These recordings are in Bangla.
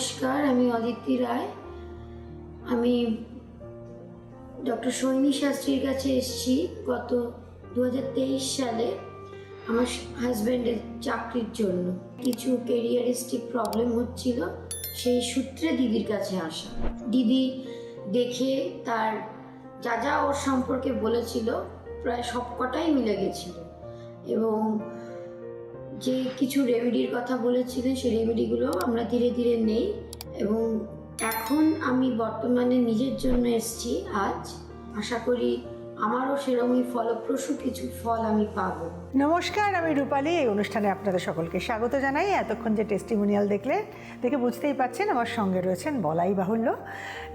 নমস্কার, আমি অদিতি রায়। আমি ডক্টর সৈনী শাস্ত্রীর কাছে এসেছি গত দু হাজার তেইশ সালে আমার হাজব্যান্ডের চাকরির জন্য। কিছু কেরিয়ারিস্টিক প্রবলেম হচ্ছিল, সেই সূত্রে দিদির কাছে আসা। দিদি দেখে তার যা যা ওর সম্পর্কে বলেছিল, প্রায় সবকটাই মিলে গেছিল। এবং যে কিছু রেমেডির কথা বলেছিলেন সেই রেমেডিগুলো আমরা ধীরে ধীরে নেই। এবং এখন আমি বর্তমানে নিজের জন্য এসেছি আজ। আশা করি আমারও সেরকমই ফলপ্রসূ কিছু ফল আমি পাবো। নমস্কার, আমি রূপালী। এই অনুষ্ঠানে আপনাদের সকলকে স্বাগত জানাই। এতক্ষণ যে টেস্টিমোনিয়াল দেখলে, দেখে বুঝতেই পাচ্ছেন আমার সঙ্গে রয়েছেন বলাই বাহুল্য।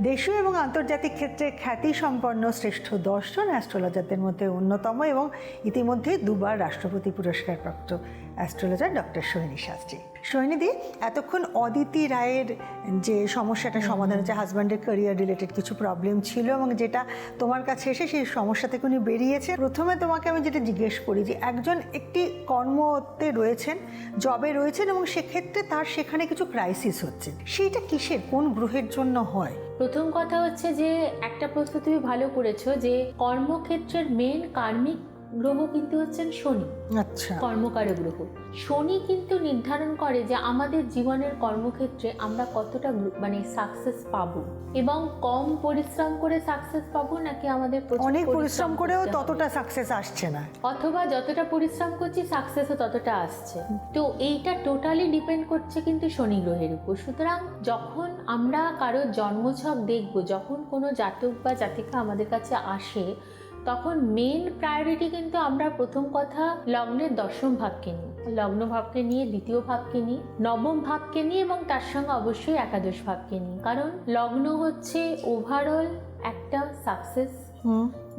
দেশীয় এবং আন্তর্জাতিক ক্ষেত্রে খ্যাতি সম্পন্ন শ্রেষ্ঠ দশজন অ্যাস্ট্রোলজারদের মধ্যে অন্যতম এবং ইতিমধ্যে দুবার রাষ্ট্রপতি পুরস্কারপ্রাপ্ত অ্যাস্ট্রোলজার ডক্টর সোহিনী শাস্ত্রী। সোহিনীদি এতক্ষণ অদিতি রায়ের যে সমস্যাটা সমাধান হচ্ছে হাজব্যান্ডের ক্যারিয়ার রিলেটেড কিছু প্রবলেম ছিল এবং যেটা তোমার কাছে এসে সেই সমস্যা থেকে উনি বেরিয়েছে। প্রথমে তোমাকে আমি যেটা জিজ্ঞেস করি যে একজন একটি কর্মতে রয়েছেন জবে রয়েছেন এবং সেক্ষেত্রে তার সেখানে কিছু ক্রাইসিস হচ্ছে। সেইটা কিসের? কোন গ্রহের জন্য হয়? প্রথম কথা হচ্ছে যে একটা প্রশ্ন তুমি ভালো করেছ যে কর্মক্ষেত্রের মেন কার্মিক গ্রহ কিন্তু হচ্ছেন শনি। আচ্ছা। কর্মকারক গ্রহ। শনি কিন্তু নির্ধারণ করে যে আমাদের জীবনের কর্মক্ষেত্রে আমরা কতটা মানে সাকসেস পাবো। এবং কম পরিশ্রম করে সাকসেস পাবো নাকি আমাদের অনেক পরিশ্রম করেও ততটা সাকসেস আসছে না। অথবা যতটা পরিশ্রম করছি সাকসেসও ততটা আসছে। তো এইটা টোটালি ডিপেন্ড করছে কিন্তু শনি গ্রহের উপর। সুতরাং যখন আমরা কারও জন্মছক দেখব যখন কোনো জাতক বা জাতিকা আমাদের কাছে আসে তখন মেন প্রায়োরিটি কিন্তু আমরা প্রথম কথা লগ্নের দশম ভাবকে নিই। লগ্ন ভাবকে নিয়ে দ্বিতীয় ভাবকে নিই, নবম ভাবকে নিই এবং তার সঙ্গে অবশ্যই একাদশ ভাবকে নিই। কারণ লগ্ন হচ্ছে ওভারঅল একটা সাকসেস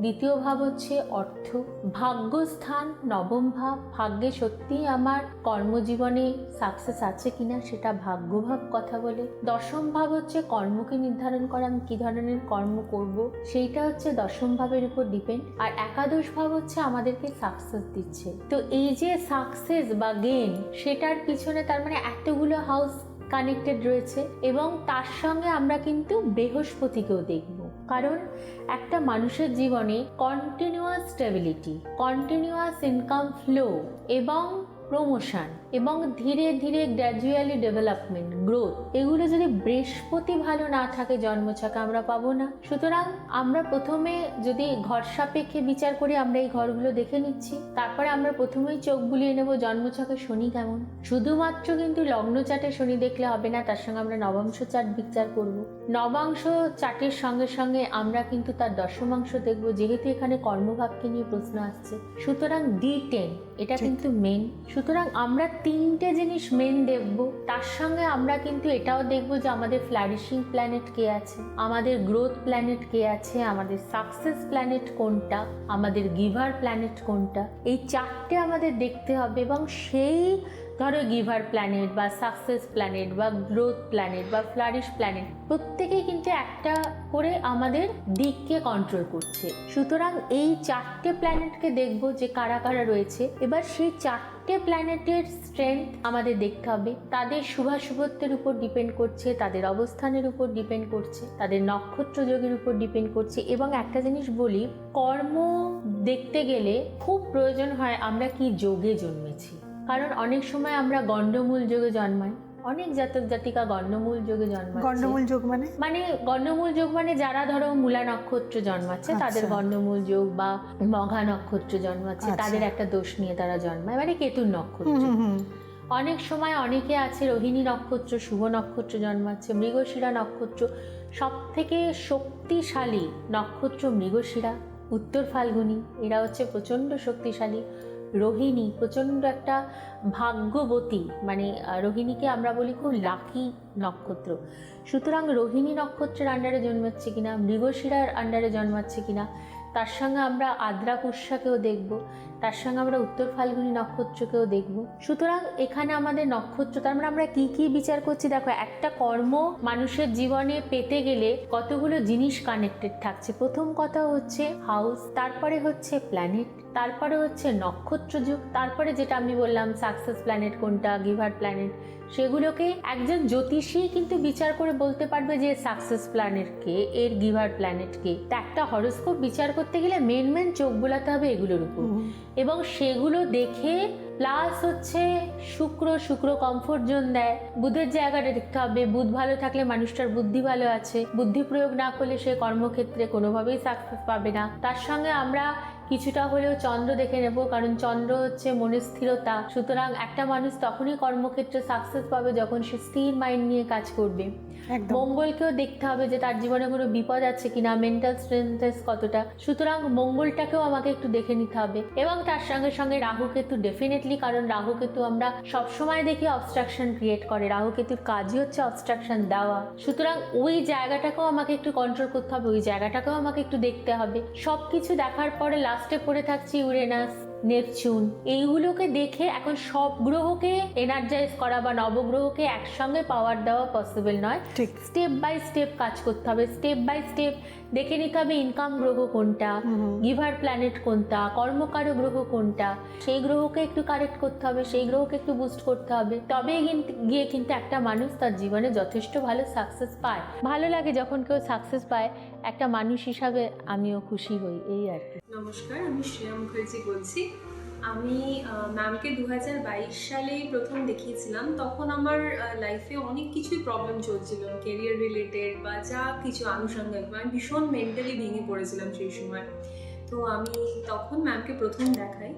দ্বিতীয় ভাব হচ্ছে অর্থ। ভাগ্যস্থান, নবম ভাব, ভাগ্যে সত্যিই আমার কর্মজীবনে সাকসেস আছে কিনা সেটা ভাগ্যভাব কথা বলে। দশম ভাব হচ্ছে কর্মকে নির্ধারণ করা, আমি কী ধরনের কর্ম করব, সেইটা হচ্ছে দশম ভাবের উপর ডিপেন্ড আর একাদশ ভাব হচ্ছে আমাদেরকে সাকসেস দিচ্ছে। তো এই যে সাকসেস বা গেন সেটার পিছনে তার মানে এতগুলো হাউস কানেক্টেড রয়েছে এবং তার সঙ্গে আমরা কিন্তু বৃহস্পতিকেও দেখব। কারণ একটা মানুষের জীবনে continuous stability continuous income flow এবং প্রমোশন এবং ধীরে ধীরে গ্র্যাজুয়ালি ডেভেলপমেন্ট গ্রোথ এগুলো যদি বৃহস্পতি ভালো না থাকে জন্মছকে আমরা পাবো না। সুতরাং আমরা প্রথমে যদি ঘর সাপেক্ষে বিচার করি আমরা এই ঘরগুলো দেখে নিচ্ছি। তারপরে আমরা প্রথমেই চোখ বুলিয়ে নেব জন্মছকে শনি কেমন। শুধুমাত্র কিন্তু লগ্ন চাটে শনি দেখলে হবে না তার সঙ্গে আমরা নবাংশ চাট বিচার করব। নবাংশ চাটের সঙ্গে সঙ্গে আমরা কিন্তু তার দশমাংশ দেখব যেহেতু এখানে কর্মভাবকে নিয়ে প্রশ্ন আসছে। সুতরাং ডি টেন এটা কিন্তু মেন সুতরাং আমরা তিনটে জিনিস মেন দেখব। তার সঙ্গে আমরা কিন্তু এটাও দেখব যে আমাদের ফ্ল্যারিশিং প্ল্যানেট কে আছে, আমাদের গ্রোথ প্ল্যানেট কে আছে, আমাদের সাকসেস প্ল্যানেট কোনটা, আমাদের গিভার প্ল্যানেট কোনটা। এই চারটে আমাদের দেখতে হবে এবং সেই ধরো গিভার প্ল্যানেট বা সাকসেস প্ল্যানেট বা গ্রোথ প্ল্যানেট বা ফ্লারিশ প্ল্যানেট, প্রত্যেকেই কিন্তু একটা করে আমাদের দিককে কন্ট্রোল করছে। সুতরাং এই চারটে প্ল্যানেটকে দেখব যে কারা কারা রয়েছে। এবার সেই চারটে প্ল্যানেটের স্ট্রেংথ আমাদের দেখতে হবে। তাদের শুভাশুভত্বের উপর ডিপেন্ড করছে, তাদের অবস্থানের উপর ডিপেন্ড করছে, তাদের নক্ষত্র যোগের উপর ডিপেন্ড করছে এবং একটা জিনিস বলি, কর্ম দেখতে গেলে খুব প্রয়োজন হয় আমরা কি যোগে জন্মেছি। কারণ অনেক সময় আমরা গণ্ডমূল যোগে জন্মাই। অনেক জাতক জাতিকা গণ্ডমূল যোগে জন্মায় গন্ডমূল যোগ মানে? মানে গণ্ডমূল যোগ মানে যারা ধরো মূলা নক্ষত্র জন্মাচ্ছে আচ্ছা। তাদের গণ্ডমূল যোগ বা মঘা নক্ষত্র জন্মাচ্ছে আচ্ছা। তাদের একটা দোষ নিয়ে তারা জন্মায় মানে কেতুর নক্ষত্র। অনেক সময় অনেকে আছে রোহিণী নক্ষত্র শুভ নক্ষত্র জন্মাচ্ছে মৃগশিরা নক্ষত্র। সব থেকে শক্তিশালী নক্ষত্র মৃগশিরা উত্তর ফাল্গুনী এরা হচ্ছে প্রচণ্ড শক্তিশালী। রোহিণী, প্রচণ্ড একটা ভাগ্যবতী মানে রোহিণীকে আমরা বলি খুব লাকি নক্ষত্র। সুতরাং রোহিণী নক্ষত্রের আন্ডারে জন্মাচ্ছে কিনা, মৃগশিরার আন্ডারে জন্মাচ্ছে কিনা, তার সঙ্গে আমরা আদ্রা পুষ্যাকেও দেখব। তার সঙ্গে আমরা উত্তর ফাল্গুনী নক্ষত্রকেও দেখব। সুতরাং এখানে আমাদের নক্ষত্র, তার মানে আমরা কি কি বিচার করছি? দেখো, একটা কর্ম মানুষের জীবনে পেতে গেলে কতগুলো জিনিস কানেক্টেড থাকছে। প্রথম কথা হচ্ছে হাউস তারপরে হচ্ছে প্ল্যানেট তারপরে হচ্ছে নক্ষত্র যুগ তারপরে যেটা আমি বললাম সাকসেস প্ল্যানেট কোনটা গিভার প্ল্যানেট সেগুলোকে একজন জ্যোতিষী কিন্তু বিচার করে বলতে পারবে যে সাকসেস প্ল্যানেট কে, এর গিভার প্ল্যানেট কে। তা একটা হরস্কোপ বিচার করতে গেলে মেন মেন চোখ বোলাতে হবে এগুলোর উপর। এবং সেগুলো দেখে প্লাস হচ্ছে শুক্র শুক্র কমফোর্ট জোন দেয়। বুধের জায়গাটা দেখতে হবে। বুধ ভালো থাকলে মানুষটার বুদ্ধি ভালো আছে। বুদ্ধি প্রয়োগ না করলে সে কর্মক্ষেত্রে কোনোভাবেই সাকসেস পাবে না। তার সঙ্গে আমরা কিছুটা হলেও চন্দ্র দেখে নেব, কারণ চন্দ্র হচ্ছে মনের স্থিরতা। সুতরাং একটা মানুষ তখনই কর্মক্ষেত্রে সাকসেস পাবে যখন সে স্থির মাইন্ড নিয়ে কাজ করবে। মঙ্গলকেও দেখতে হবে যে তার জীবনে কোনো বিপদ আছে কিনা মেন্টাল স্ট্রেংথেস কতটা। সুতরাং মঙ্গলটাকেও আমাকে একটু দেখে নিতে হবে। এবং তার সঙ্গে সঙ্গে রাহু কেতু ডেফিনেটলি কারণ রাহু কেতু আমরা সবসময় দেখি অবস্ট্রাকশন ক্রিয়েট করে। রাহু কেতুর কাজই হচ্ছে অবস্ট্রাকশন দেওয়া। সুতরাং ওই জায়গাটাকেও আমাকে একটু কন্ট্রোল করতে হবে, ওই জায়গাটাকেও আমাকে একটু দেখতে হবে। সব কিছু দেখার পরে লাস্টে পড়ে থাকছি ইউরেনাস নেপচুন। এইগুলোকে দেখে এখন সব গ্রহকে এনার্জাইজ করা বা নবগ্রহকে একসঙ্গে পাওয়ার দেওয়া পসিবল নয়। ঠিক। স্টেপ বাই স্টেপ কাজ করতে হবে। স্টেপ বাই স্টেপ দেখে নিতে হবে ইনকাম গ্রহ কোনটা গিভার প্ল্যানেট কোনটা কর্মকার গ্রহ কোনটা সেই গ্রহকে একটু কারেক্ট করতে হবে সেই গ্রহকে একটু বুস্ট করতে হবে। তবে গিয়ে কিন্তু একটা মানুষ তার জীবনে যথেষ্ট ভালো সাকসেস পায়। ভালো লাগে যখন কেউ সাকসেস পায়। একটা মানুষ হিসাবে আমিও খুশি হই, এই আর কি। নমস্কার, আমি শ্রেয়া মুখার্জি বলছি। আমি ম্যামকে দু হাজার বাইশ সালেই প্রথম দেখিয়েছিলাম। তখন আমার লাইফে অনেক কিছুই প্রবলেম চলছিল কেরিয়ার রিলেটেড বা যা কিছু আনুষঙ্গিক। আমি ভীষণ মেন্টালি ভেঙে পড়েছিলাম সেই সময়। তো আমি তখন ম্যামকে প্রথম দেখাই।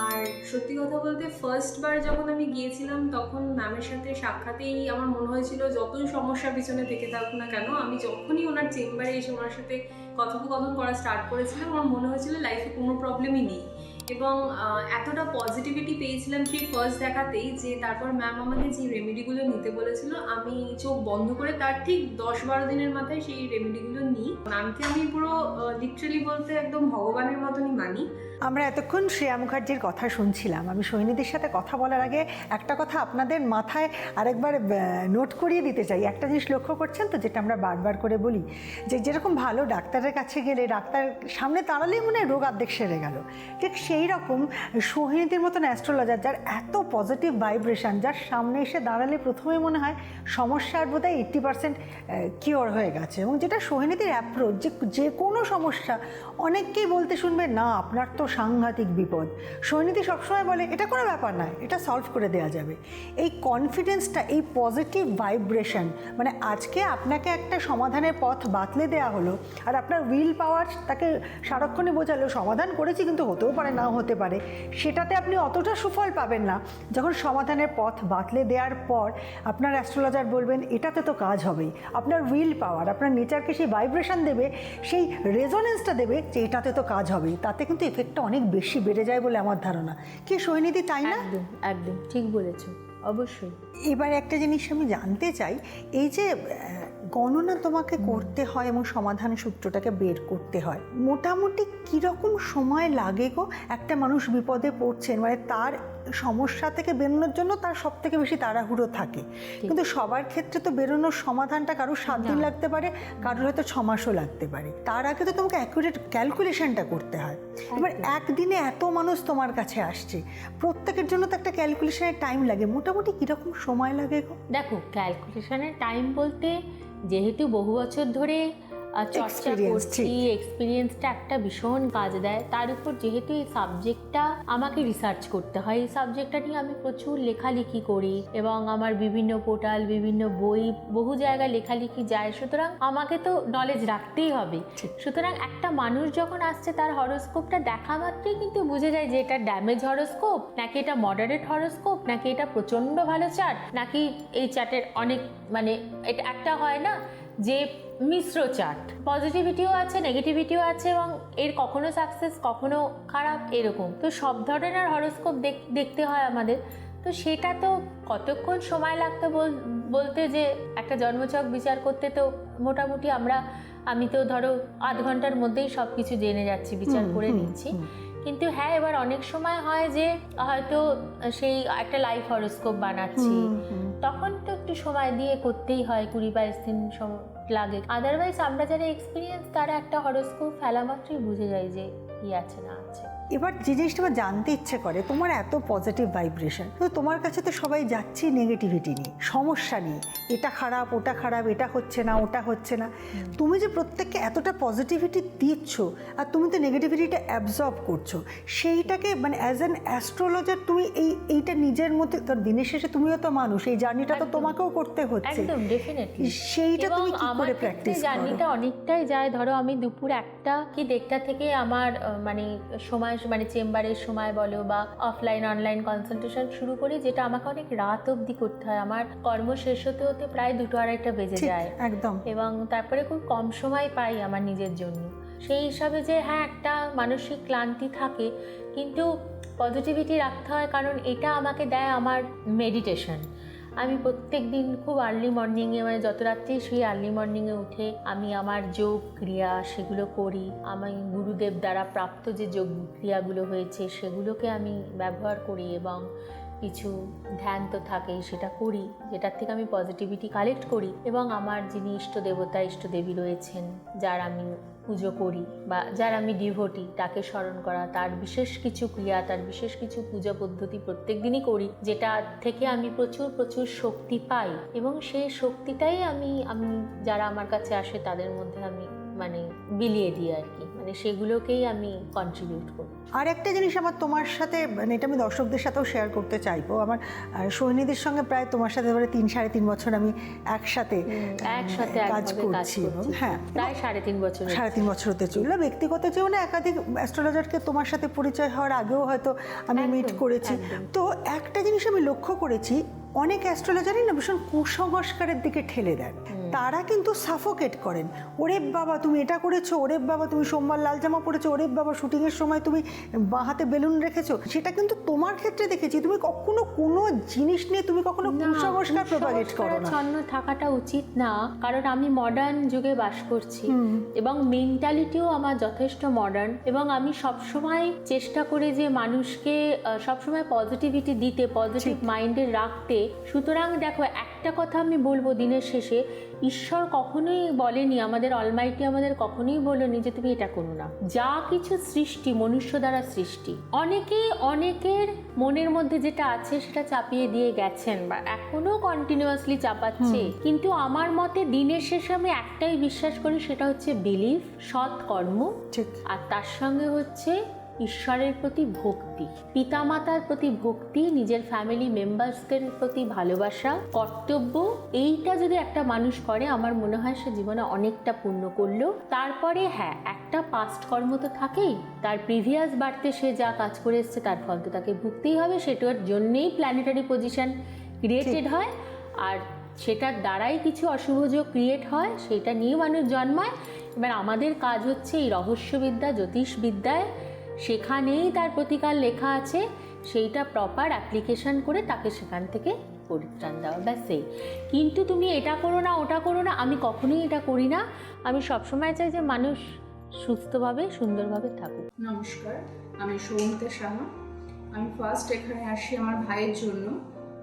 আর সত্যি কথা বলতে ফার্স্ট বার যখন আমি গিয়েছিলাম, তখন ম্যামের সাথে সাক্ষাতেই আমার মনে হয়েছিল যতই সমস্যা পিছনে থেকে থাকুক না কেন, আমি যখনই ওনার চেম্বারে এসে ওনার সাথে কথোপকথন করা স্টার্ট করেছিলাম, আমার মনে হয়েছিল লাইফে কোনো প্রবলেমই নেই। এবং এতটা পজিটিভিটি পেয়েছিলাম সেই ফার্স্ট দেখাতেই যে তারপর ম্যাম আমাকে যে রেমেডিগুলো নিতে বলেছিল, আমি চোখ বন্ধ করে তার ঠিক দশ বারো দিনের মাথায় সেই রেমেডিগুলো নিই। ম্যামকে আমি পুরো লিটারালি বলতে একদম ভগবানের মতনই মানি। আমরা এতক্ষণ শ্রেয়া মুখার্জির কথা শুনছিলাম। আমি সৈনিদের সাথে কথা বলার আগে একটা কথা আপনাদের মাথায় আরেকবার নোট করিয়ে দিতে চাই। একটা জিনিস লক্ষ্য করছেন তো, যেটা আমরা বারবার করে বলি, যে যেরকম ভালো ডাক্তারের কাছে গেলে ডাক্তার সামনে দাঁড়ালেই মনে হয় রোগ অর্ধেক সেরে গেল। ঠিক সেই রকম সোহিনীদের মতন অ্যাস্ট্রোলজার যার এত পজিটিভ ভাইব্রেশন যার সামনে এসে দাঁড়ালে প্রথমেই মনে হয় সমস্যার বোধহয় এইট্টি পার্সেন্ট কিওর হয়ে গেছে। এবং যেটা সোহিনীদের অ্যাপ্রোচ যে যে কোনো সমস্যা, অনেককেই বলতে শুনবে, না, আপনার তো সাংঘাতিক বিপদ। সৈনিধি সবসময় বলে, এটা কোনো ব্যাপার নয়, এটা সলভ করে দেওয়া যাবে। এই কনফিডেন্সটা এই পজিটিভ ভাইব্রেশন মানে আজকে আপনাকে একটা সমাধানের পথ বাতলে দেওয়া হলো, আর আপনার উইল পাওয়ার তাকে সারাক্ষণই বোঝালো, সমাধান করেছি কিন্তু হতেও পারে নাও হতে পারে। সেটাতে আপনি অতটা সুফল পাবেন না। যখন সমাধানের পথ বাতলে দেওয়ার পর আপনার অ্যাস্ট্রোলজার বলবেন এটাতে তো কাজ হবেই। আপনার উইল পাওয়ার আপনার নেচারকে সেই ভাইব্রেশন দেবে সেই রেজোনেন্সটা দেবে যে এটাতে তো কাজ হবেই। তাতে কিন্তু এফেক্টটা অনেক বেশি বেড়ে যায় বলে আমার ধারণা। কি সৈনিধি তাই না? একদম একদম ঠিক বলেছ অবশ্যই। এবার একটা জিনিস আমি জানতে চাই এই যে গণনা তোমাকে করতে হয় এবং সমাধান সূত্রটাকে বের করতে হয়। মোটামুটি কীরকম সময় লাগে গো? একটা মানুষ বিপদে পড়ছেন মানে তার সমস্যা থেকে বেরোনোর জন্য তার সব থেকে বেশি তাড়াহুড়ো থাকে। কিন্তু সবার ক্ষেত্রে তো বেরোনোর সমাধানটা কারোর সাত দিন লাগতে পারে কারোর হয়তো ছ মাসও লাগতে পারে। তার আগে তো তোমাকে অ্যাকুরেট ক্যালকুলেশনটা করতে হয়। এবার একদিনে এত মানুষ তোমার কাছে আসছে প্রত্যেকের জন্য তো একটা ক্যালকুলেশনের টাইম লাগে। মোটামুটি কীরকম সময় লাগে গো? দেখো ক্যালকুলেশনের টাইম বলতে যেহেতু বহু বছর ধরে চর্চা করছি এক্সপিরিয়েন্সটা একটা ভীষণ কাজ দেয়। তার উপর যেহেতু এই সাবজেক্টটা আমাকে রিসার্চ করতে হয় এই সাবজেক্টটা নিয়ে আমি প্রচুর লেখালেখি করি এবং আমার বিভিন্ন পোর্টাল বিভিন্ন বই বহু জায়গায় লেখালেখি যায়। সুতরাং আমাকে তো নলেজ রাখতেই হবে। সুতরাং একটা মানুষ যখন আসছে তার হরোস্কোপটা দেখা মাত্রই কিন্তু বুঝে যায় যে এটা ড্যামেজ হরোস্কোপ নাকি এটা মডারেট হরোস্কোপ নাকি এটা প্রচণ্ড ভালো চার্ট নাকি এই চার্টের অনেক মানে এটা একটা হয় না? যে মিশ্র চার্ট। পজিটিভিটিও আছে নেগেটিভিটিও আছে এবং এর কখনো সাকসেস কখনো খারাপ এরকম। তো সব ধরনের হরোস্কোপ দেখতে হয় আমাদের। তো সেটা তো কতক্ষণ সময় লাগতো বল- বলতে যে একটা জন্মচক বিচার করতে তো মোটামুটি আমরা আমি তো ধরো আধ ঘণ্টার মধ্যেই সব কিছু জেনে যাচ্ছি বিচার করে নিচ্ছি। কিন্তু হ্যাঁ এবার অনেক সময় হয় যে হয়তো সেই একটা লাইফ হরোস্কোপ বানাচ্ছি। তখন একটু সময় দিয়ে করতেই হয়, কুড়ি বাইশ দিন লাগে। আদারওয়াইজ আমরা যারা এক্সপিরিয়েন্স তারা একটা হরস্কোপ ফেলা মাত্রই বুঝে যায় যে কি আছে না আছে। এবার যে জিনিসটা আমার জানতে ইচ্ছে করে তোমার এত পজিটিভ ভাইব্রেশন তো তোমার কাছে তো সবাই যাচ্ছি নেগেটিভিটি নিয়ে সমস্যা নিয়ে। এটা খারাপ ওটা খারাপ এটা হচ্ছে না ওটা হচ্ছে না। তুমি যে প্রত্যেককে এতটা পজিটিভিটি দিচ্ছ আর তুমি তো নেগেটিভিটিটা অ্যাবজর্ব করছ সেইটাকে মানে অ্যাজ অ্যান অ্যাস্ট্রোলজার তুমি এই এইটা নিজের মধ্যে কারণ দিনের শেষে তুমিও তো মানুষ এই জার্নিটা তো তোমাকেও করতে হচ্ছে। একদম ডেফিনেটলি সেইটা তুমি কি করে প্র্যাকটিস জার্নিটা অনেকটাই যায়। ধরো আমি দুপুর একটা কি দেড়টা থেকে আমার মানে সময় মানে চেম্বারের সময় বলো বা অফলাইন অনলাইন কনসালটেশন শুরু করি যেটা আমাকে অনেক রাত অবধি করতে হয়। আমার কর্ম শেষ হতে হতে প্রায় দুটো আড়াইটা বেজে যায়। একদম। এবং তারপরে খুব কম সময় পাই আমার নিজের জন্য। সেই হিসাবে যে হ্যাঁ একটা মানসিক ক্লান্তি থাকে কিন্তু পজিটিভিটি রাখতে হয় কারণ এটা আমাকে দেয় আমার মেডিটেশন আমি প্রত্যেক দিন খুব আর্লি মর্নিংয়ে মানে যত রাত্রি সেই আর্লি মর্নিংয়ে উঠে আমি আমার যোগ ক্রিয়া সেগুলো করি। আমি গুরুদেব দ্বারা প্রাপ্ত যে যোগ ক্রিয়াগুলো হয়েছে সেগুলোকে আমি ব্যবহার করি এবং কিছু ধ্যান তো থাকেই, সেটা করি, যেটার থেকে আমি পজিটিভিটি কালেক্ট করি এবং আমার যিনি ইষ্ট দেবতা, ইষ্ট দেবী রয়েছেন, যার আমি পুজো করি বা যার আমি ডিভোটি তাকে স্মরণ করা, তার বিশেষ কিছু ক্রিয়া, তার বিশেষ কিছু পূজা পদ্ধতি প্রত্যেক দিনই করি, যেটা থেকে আমি প্রচুর প্রচুর শক্তি পাই এবং সেই শক্তিটাই আমি আমি যারা আমার কাছে আসে তাদের মধ্যে আমি মানে বিলিয়ে দিই আর কি। মানে সেগুলোকেই আমি কন্ট্রিবিউট করি। আর একটা জিনিস আমার তোমার সাথে মানে এটা আমি দর্শকদের সাথেও শেয়ার করতে চাইব। আমার আহ, সৈনিধির সঙ্গে প্রায় তোমার সাথে ধরে তিন সাড়ে তিন বছর আমি একসাথে একসাথে কাজ করছি। এবং হ্যাঁ প্রায় সাড়ে তিন বছর সাড়ে তিন বছর হতে চলল। ব্যক্তিগত জীবনে একাধিক অ্যাস্ট্রোলজারকে তোমার সাথে পরিচয় হওয়ার আগেও হয়তো আমি মিট করেছি। তো একটা জিনিস আমি লক্ষ্য করেছি অনেক অ্যাস্ট্রোলজারই না ভীষণ কুসংস্কারের দিকে ঠেলে দেন। তারা কিন্তু সাফোকেট করেন। ওরে বাবা তুমি এটা করেছ ওরে বাবা তুমি সোমবার লাল জামা পরেছো ওরে বাবা শুটিংয়ের সময় তুমি বাঁ হাতে বেলুন রেখেছো। সেটা কিন্তু তোমার ক্ষেত্রে দেখেছি। তুমি কখনো কোনো জিনিস নিয়ে তুমি কখনো কুসংস্কার প্রপাগেট করো না। কুসংস্কারাচ্ছন্ন থাকাটা উচিত না কারণ আমি মডার্ন যুগে বাস করছি। এবং মেন্টালিটিও আমার যথেষ্ট মডার্ন এবং আমি সবসময় চেষ্টা করি যে মানুষকে সবসময় পজিটিভিটি দিতে পজিটিভ মাইন্ডে রাখতে। সুতরাং দেখো একটা কথা আমি বলব দিনের শেষে ঈশ্বর কখনোই বলেনি আমাদের অলমাইটি আমাদের কখনোই বলেনি যে তুমি এটা করো না। যা কিছু সৃষ্টি মনুষ্য দ্বারা সৃষ্টি অনেকেই অনেকের মনের মধ্যে যেটা আছে সেটা চাপিয়ে দিয়ে গেছেন বা এখনও কন্টিনিউয়াসলি চাপাচ্ছে। কিন্তু আমার মতে দিনের শেষে আমি একটাই বিশ্বাস করি সেটা হচ্ছে বিলিফ সৎ কর্ম ঠিক। আর তার সঙ্গে হচ্ছে ঈশ্বরের প্রতি ভক্তি পিতামাতার প্রতি ভক্তি নিজের ফ্যামিলি মেম্বার্সদের প্রতি ভালোবাসা কর্তব্য এইটা যদি একটা মানুষ করে আমার মনে হয় সে জীবনে অনেকটা পূর্ণ করল। তারপরে হ্যাঁ একটা পাস্ট কর্ম তো থাকেই। তার প্রিভিয়াস বাড়তে সে যা কাজ করে এসছে তার ফল তো তাকে ভুগতেই হবে। সেটার জন্যেই প্ল্যানেটারি পজিশন ক্রিয়েটেড হয়। আর সেটার দ্বারাই কিছু অশুভযোগ ক্রিয়েট হয় সেটা নিয়ে মানুষ জন্মায়। এবার আমাদের কাজ হচ্ছে এই রহস্যবিদ্যা জ্যোতিষবিদ্যায় সেখানেই তার প্রতিকার লেখা আছে। সেইটা প্রপার অ্যাপ্লিকেশন করে তাকে সেখান থেকে পরিত্রাণ দেওয়া, ব্যাস সেই কিন্তু তুমি এটা করো না, ওটা করো না, আমি কখনোই এটা করি না। আমি সবসময় চাই যে মানুষ সুস্থভাবে, সুন্দরভাবে থাকুক। নমস্কার, আমি সৌমিতা সাহা। আমি ফার্স্ট এখানে আসি আমার ভাইয়ের জন্য।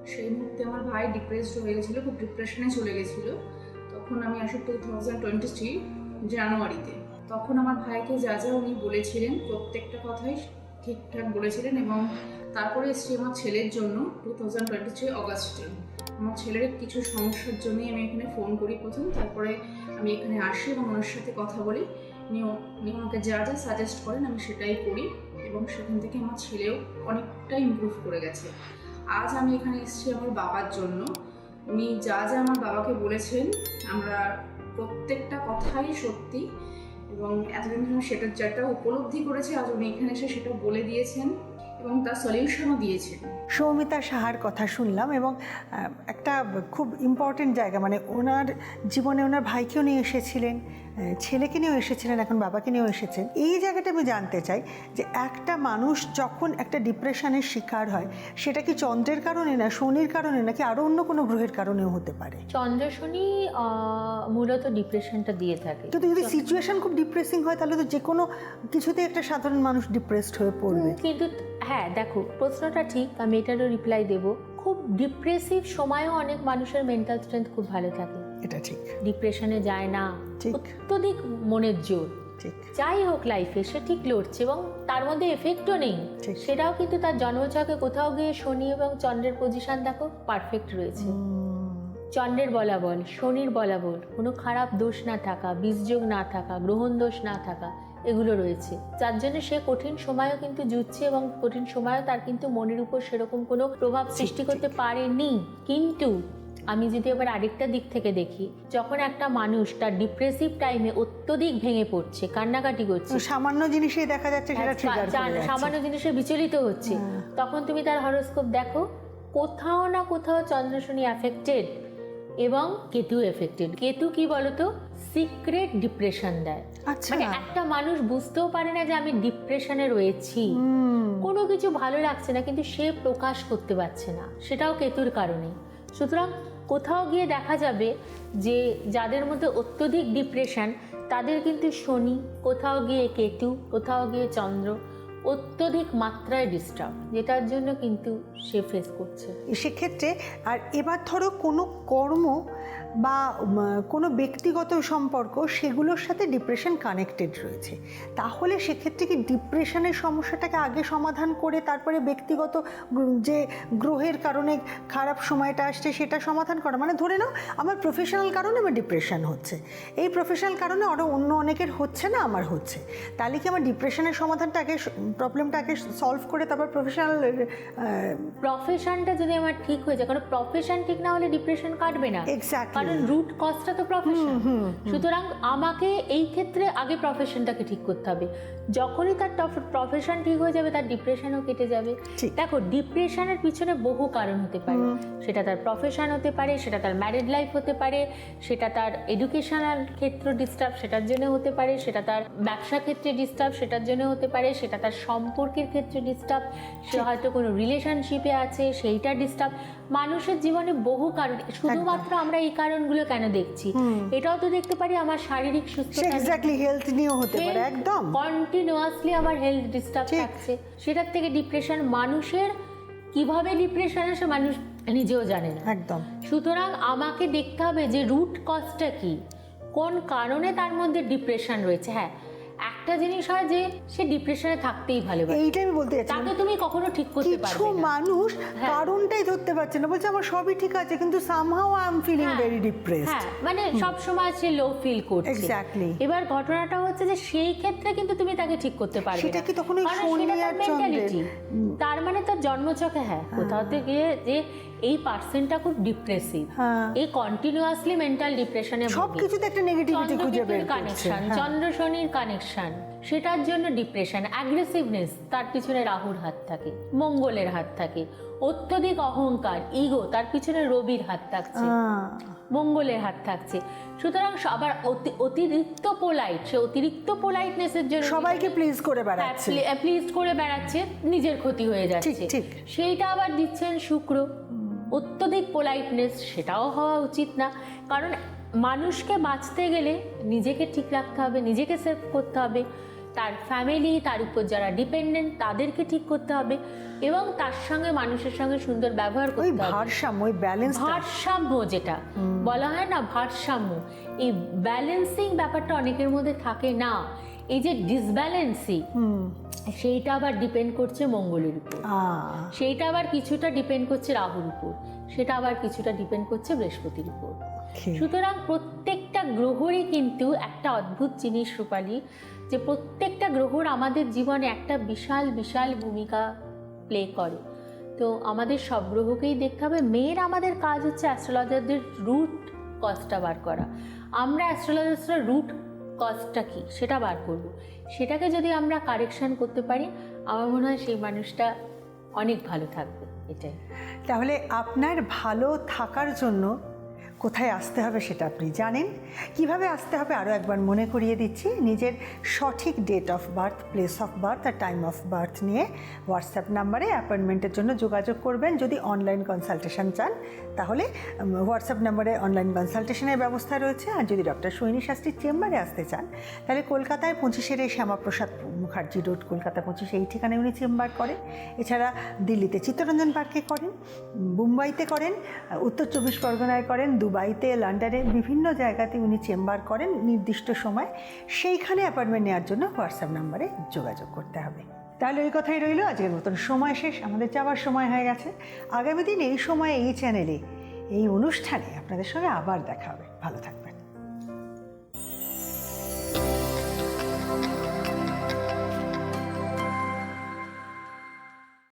সেই মুহূর্তে আমার ভাই ডিপ্রেসড হয়ে গেছিল, খুব ডিপ্রেশনে চলে গেছিল। তখন আমি আসি টু থাউজেন্ড টোয়েন্টি থ্রি জানুয়ারিতে। তখন আমার ভাইকে যা যা উনি বলেছিলেন, প্রত্যেকটা কথাই ঠিকঠাক বলেছিলেন এবং তারপরে এসছি আমার ছেলের জন্য টু থাউজেন্ড টোয়েন্টি থ্রি অগাস্টে। আমার ছেলের কিছু সমস্যার জন্যই আমি এখানে ফোন করি প্রথম, তারপরে আমি এখানে আসি এবং ওনার সাথে কথা বলি। উনি উনি আমাকে যা যা সাজেস্ট করেন আমি সেটাই করি এবং সেখান থেকে আমার ছেলেও অনেকটা ইমপ্রুভ করে গেছে। আজ আমি এখানে এসেছি আমার বাবার জন্য। উনি যা যা আমার বাবাকে বলেছেন, আমরা প্রত্যেকটা কথাই সত্যি এবং এতদিন ধরে সেটা যেটা উপলব্ধি করেছে, আজ উনি এখানে এসে সেটা বলে দিয়েছেন এবং তার সলিউশনও দিয়েছেন। সৌমিতা সাহার কথা শুনলাম এবং একটা খুব ইম্পর্টেন্ট জায়গা মানে ওনার, জীবনে ওনার ভাইকেও নিয়ে এসেছিলেন। ছেলেকে নিয়েও এসেছিলেন এখন বাবাকে নিয়েও এসেছেন। এই জায়গাটা আমি জানতে চাই যে একটা মানুষ যখন একটা ডিপ্রেশনের শিকার হয় সেটা কি চন্দ্রের কারণে না শনির কারণে নাকি আরও অন্য কোনো গ্রহের কারণেও হতে পারে? চন্দ্র শনি মূলত ডিপ্রেশনটা দিয়ে থাকে। কিন্তু যদি সিচুয়েশন খুব ডিপ্রেসিং হয় তাহলে তো যে কোনো কিছুতেই একটা সাধারণ মানুষ ডিপ্রেসড হয়ে পড়বে। কিন্তু হ্যাঁ দেখো প্রশ্নটা ঠিক আমি এটারও রিপ্লাই দেব। খুব ডিপ্রেসিভ সময়ও অনেক মানুষের মেন্টাল স্ট্রেংথ খুব ভালো থাকে। এটা ঠিক। ডিপ্রেশনে যায় না। ঠিক। অত্যধিক মনের জোর। ঠিক। যাই হোক লাইফে সে ঠিক লড়ছে এবং তার মধ্যে এফেক্টও নেই। সেটাও কিন্তু তার জন্মছকে কোথাও গিয়ে শনি এবং চন্দ্রের পজিশন দেখো পারফেক্ট রয়েছে। চন্দ্রের বলাবল শনির বলাবল কোনো খারাপ দোষ না থাকা বীজযোগ না থাকা গ্রহণ দোষ না থাকা এগুলো রয়েছে। যার জন্য সে কঠিন সময়ও কিন্তু জুটছে এবং কঠিন সময়ও তার কিন্তু মনের উপর সেরকম কোনো প্রভাব সৃষ্টি করতে পারেনি। কিন্তু আমি যদি এবার আরেকটা দিক থেকে দেখি যখন একটা মানুষ তার ডিপ্রেসিভ টাইমে অত্যধিক ভেঙে পড়ছে কান্নাকাটি করছে সামান্য জিনিসই দেখা যাচ্ছে সেটা সামান্য জিনিসে বিচলিত হচ্ছে হ্যাঁ। তখন তুমি তার হরোস্কোপ দেখো কোথাও না কোথাও চন্দ্র শনি অ্যাফেক্টেড এবং কেতু এফেক্টেড কেতু কি বলতো? সিক্রেট ডিপ্রেশন দেয়। আচ্ছা। মানে একটা মানুষ বুঝতেও পারে না যে আমি ডিপ্রেশনে রয়েছি। কোনো কিছু ভালো লাগছে না কিন্তু সে প্রকাশ করতে পারছে না। সেটাও কেতুর কারণে। সুতরাং কোথাও গিয়ে দেখা যাবে যে যাদের মধ্যে অত্যধিক ডিপ্রেশন তাদের কিন্তু শনি, কোথাও গিয়ে কেতু, কোথাও গিয়ে চন্দ্র অত্যধিক মাত্রায় ডিস্টার্ব যেটার জন্য কিন্তু সে ফেস করছে। সেক্ষেত্রে, আর এবার ধরো কোনো কর্ম বা কোনো ব্যক্তিগত সম্পর্ক সেগুলোর সাথে ডিপ্রেশন কানেক্টেড রয়েছে। তাহলে সেক্ষেত্রে কি ডিপ্রেশনের সমস্যাটাকে আগে সমাধান করে তারপরে ব্যক্তিগত যে গ্রহের কারণে খারাপ সময়টা আসছে সেটা সমাধান করা? মানে ধরে নাও আমার প্রফেশনাল কারণে আমার ডিপ্রেশন হচ্ছে। এই প্রফেশনাল কারণে আরও অন্য অনেকের হচ্ছে না আমার হচ্ছে। তাহলে কি আমার ডিপ্রেশনের সমাধানটা আগে প্রবলেমটা আগে সলভ করে তারপর প্রফেশনাল প্রফেশনটা যদি আমার ঠিক হয়ে যায় কারণ প্রফেশন ঠিক না হলে ডিপ্রেশন কাটবে না। এক্স্যাক্টলি কারণ রুট কজটা তো প্রফেশন সুতরাং আমাকে এই ক্ষেত্রে আগে প্রফেশনটাকে ঠিক করতে হবে। যখনই তার প্রফেশন ঠিক হয়ে যাবে তার ডিপ্রেশনও কেটে যাবে। দেখো ডিপ্রেশনের পিছনে বহু কারণ হতে পারে। সেটা তার প্রফেশন হতে পারে সেটা তার ম্যারিড লাইফ হতে পারে সেটা তার এডুকেশনাল ক্ষেত্র ডিস্টার্ব সেটার জন্য হতে পারে সেটা তার ব্যবসা ক্ষেত্রে ডিস্টার্ব সেটার জন্য হতে পারে সেটা তার সম্পর্কের ক্ষেত্রে ডিস্টার্ব সে হয়তো কোনো রিলেশনশিপে আছে সেইটা ডিস্টার্ব মানুষের জীবনে বহু কারণ। শুধুমাত্র আমরা এই কারণগুলো কেন দেখছি? এটাও তো দেখতে পারি আমার শারীরিক সুস্থতা এক্স্যাক্টলি হেলথ নিয়েও হতে পারে একদম। কন্টিনিউয়াসলি আমার হেলথ ডিস্টার্ব থাকছে। সেটার থেকে ডিপ্রেশন মানুষের কীভাবে ডিপ্রেশন আসে মানুষ নিজেও জানে না। একদম। সুতরাং আমাকে দেখতে হবে যে রুট কজটা কি। কোন কারণে তার মধ্যে ডিপ্রেশন রয়েছে? হ্যাঁ একটা জিনিস হয় যে সে ডিপ্রেশনে থাকতেই ভালোবাসে। এইটাই আমি বলতে যাচ্ছিলাম তাকে তুমি কখনো ঠিক করতে পারবে না। মানুষ হ্যাঁ। কারণটাই ধরতে পারছে না। বলছে আমার সবই ঠিক আছে কিন্তু সামহাও আই এম ফিলিং হ্যাঁ, ভেরি ডিপ্রেসড হ্যাঁ মানে সব সময় সে লো ফিল করছে। Exactly. এবার ঘটনাটা হচ্ছে যে সেই ক্ষেত্রে কিন্তু তুমি তাকে ঠিক করতে পারবে সেটা কি তখন ওই তার আর চন্দ্রের? তার মানে তার জন্মচকে হ্যাঁ কোথাও থেকে যে এই পার্সনটা খুব ডিপ্রেসিভ হ্যাঁ। এই কন্টিনিউয়াসলি মেন্টাল ডিপ্রেশনে সবকিছুতে একটা নেগেটিভিটি খুঁজে বের কানেকশন হ্যাঁ। চন্দ্র শনির কানেকশন সেটার জন্য ডিপ্রেশন অ্যাগ্রেসিভনেস তার পিছনে রাহুর হাত থাকে মঙ্গলের হাত থাকে অত্যধিক অহংকার ইগো তার পিছনে রবির হাত থাকছে মঙ্গলের হাত থাকছে। সুতরাং সবার অতি- অতিরিক্ত পোলাইট সে অতিরিক্ত পোলাইটনেসের জন্য সবাইকে প্লিজ করে বেড়াচ্ছে। প্লিজ করে বেড়াচ্ছে নিজের ক্ষতি হয়ে যাচ্ছে। সেইটা আবার দিচ্ছেন শুক্র। অত্যধিক পোলাইটনেস সেটাও হওয়া উচিত না। কারণ মানুষকে বাঁচতে গেলে নিজেকে ঠিক রাখতে হবে নিজেকে সেভ করতে হবে। তার ফ্যামিলি তার উপর যারা ডিপেন্ডেন্ট তাদেরকে ঠিক করতে হবে এবং তার সঙ্গে মানুষের সঙ্গে সুন্দর ব্যবহার করতে হবে। ভারসাম্য ওই ব্যালেন্স ভারসাম্য যেটা বলা হয় না ভারসাম্য। এই ব্যালেন্সিং ব্যাপারটা অনেকের মধ্যে থাকে না। এই যে ডিসব্যালেন্সিং সেইটা আবার ডিপেন্ড করছে মঙ্গলের উপর। সেইটা আবার কিছুটা ডিপেন্ড করছে রাহুর উপর। সেটা আবার কিছুটা ডিপেন্ড করছে বৃহস্পতির উপর। সুতরাং প্রত্যেকটা গ্রহরই কিন্তু একটা অদ্ভুত জিনিস রূপালী যে প্রত্যেকটা গ্রহর আমাদের জীবনে একটা বিশাল বিশাল ভূমিকা প্লে করে। তো আমাদের সব গ্রহকেই দেখতে হবে। মেয়ের আমাদের কাজ হচ্ছে অ্যাস্ট্রোলজারদের রুট কজটা বার করা। আমরা অ্যাস্ট্রোলজার্সরা রুট কজটা কি? সেটা বার করব। সেটাকে যদি আমরা কারেকশন করতে পারি আমার মনে হয় সেই মানুষটা অনেক ভালো থাকবে। এটাই। তাহলে আপনার ভালো থাকার জন্য কোথায় আসতে হবে সেটা আপনি জানেন। কীভাবে আসতে হবে আরও একবার মনে করিয়ে দিচ্ছি। নিজের সঠিক date of birth place of birth R time of birth নিয়ে হোয়াটসঅ্যাপ নাম্বারে অ্যাপয়েন্টমেন্টের জন্য যোগাযোগ করবেন। যদি অনলাইন কনসালটেশন চান, তাহলে হোয়াটসঅ্যাপ নাম্বারে অনলাইন কনসালটেশনের ব্যবস্থা রয়েছে। আর যদি ডক্টর সৈনী শাস্ত্রীর চেম্বারে আসতে চান, তাহলে কলকাতায় পঁচিশের এই শ্যামাপ্রসাদ মুখার্জি রোড কলকাতা পঁচিশে এই ঠিকানায় উনি চেম্বার করেন। এছাড়া দিল্লিতে চিত্তরঞ্জন পার্কে করেন মুম্বাইতে করেন, উত্তর চব্বিশ পরগনায় করেন দুবাইতে, লন্ডনে বিভিন্ন জায়গাতে উনি চেম্বার করেন নির্দিষ্ট সময়। সেইখানে অ্যাপয়েন্টমেন্ট নেওয়ার জন্য হোয়াটসঅ্যাপ নাম্বারে যোগাযোগ করতে হবে। তাহলে ওই কথাই রইল, আজকের মতন সময় শেষ। আমাদের যাওয়ার সময় হয়ে গেছে। আগামী দিন এই সময়ে এই চ্যানেলে এই অনুষ্ঠানে আপনাদের সঙ্গে আবার দেখা হবে। ভালো থাকবেন।